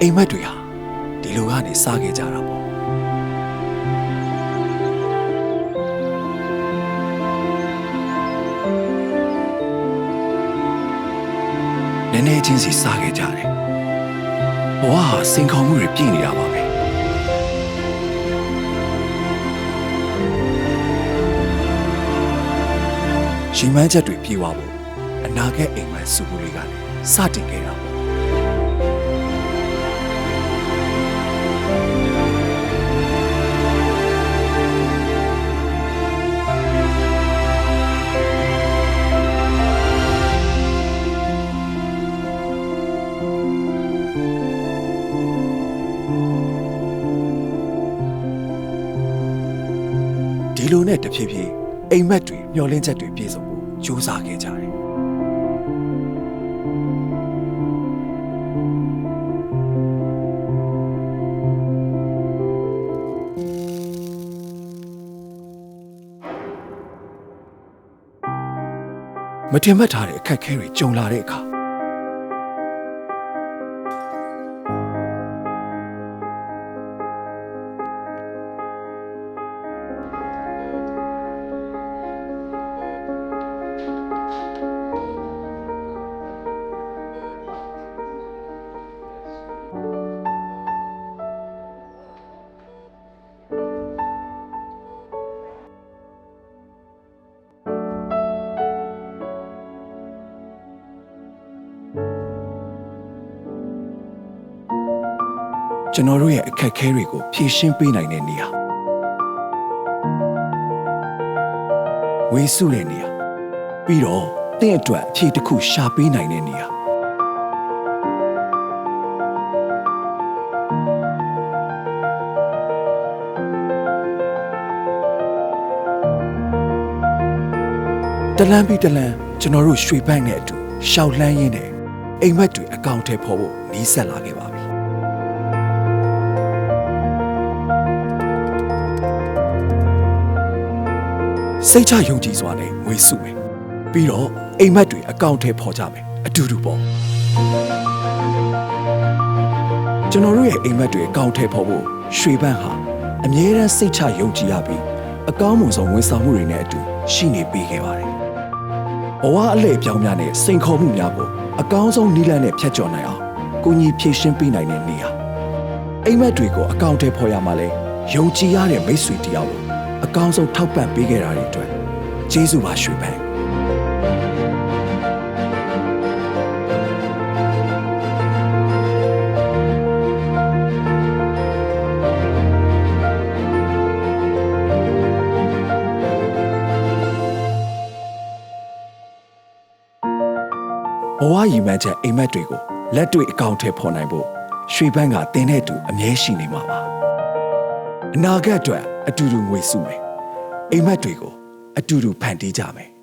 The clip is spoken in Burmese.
အိမ်မက်တွေဟာဒီလိုကနေစခဲ့ကြတာပေါ့နည်းနည်းချင်းစီစခဲ့ကြတယ်ဘဝဟာစိန်ခေါ်မှုတွေပြည့်နေတာပါပဲရှင်မန်းချက်တွေပြေးသွားဖို့အနာဂတ်အိမ်မက်စုမှုတွေကလည်းစတင်ခဲ့တာ ဒီလိုနဲ့တဖြည်းဖြည်းအိမ်မက်တွေမျောလင်းချက်တွေပြည့်စုံဖို့ကြိုးစားခဲ့ကြတယ်မတင်မှတ်ထားတဲ့အခက်အခဲတွေကြုံလာတဲ့အခါ ကျွန်တော်တို့ရဲ့အခက်အခဲတွေကိုဖြေရှင်းပေးနိုင်တဲ့နေရာဝေစုတဲ့နေရာပြီးတော့တင့်အတွက်အဖြေတစ်ခုရှာပေးနိုင်တဲ့နေရာတလန်းပြီးတလန်းကျွန်တော်တို့ရွှေပန်းနဲ့အတူရှောက်လှမ်းရင်းနဲ့အိမ်မက်တွေအကောင့်ထဲပေါ်ဖို့နီးစပ်လာခဲ့ပါ စိတ်ချယုံကြည်စွာနဲ့ငွေစုမယ်ပြီးတော့အိမ်မက်တွေအကောင့်ထဲပေါ်ကြမယ်အတူတူပေါ့ကျွန်တော်တို့ရဲ့အိမ်မက်တွေအကောင့်ထဲပေါ်ဖို့ရွှေပန်းဟာအမြဲတမ်းစိတ်ချယုံကြည်ရပြီးအကောင်းမွန်ဆုံးဝန်ဆောင်မှုတွေနဲ့အတူရှိနေပေးခဲ့ပါတယ်ဘဝအလဲအပြောင်းများနဲ့စိန်ခေါ်မှုများကိုအကောင်းဆုံးနည်းလမ်းနဲ့ဖြတ်ကျော်နိုင်အောင်ကိုကြီးဖြည့်ရှင်းပေးနိုင်တဲ့နေရာအိမ်မက်တွေကိုအကောင့်ထဲပေါ်ရမှာလဲယုံကြည်ရတဲ့မိတ်ဆွေတယောက်ကို အကောင်းဆုံးထောက်ပံ့ပေးခဲ့တာတွေအတွက်ကျေးဇူးပါရွှေပန်းဘဝရည်မှန်းချက်အိမ်မက်တွေကိုလက်တွေ့အကောင့်ထဲပေါ်နိုင်ဖို့ရွှေပန်းကတင်းတဲ့သူအမြဲရှိနေမှာပါ အနာဂတ်အတွက်အတူတူငွေစုမယ်အိမ်မက်တွေကိုအတူတူဖန်တီးကြမယ်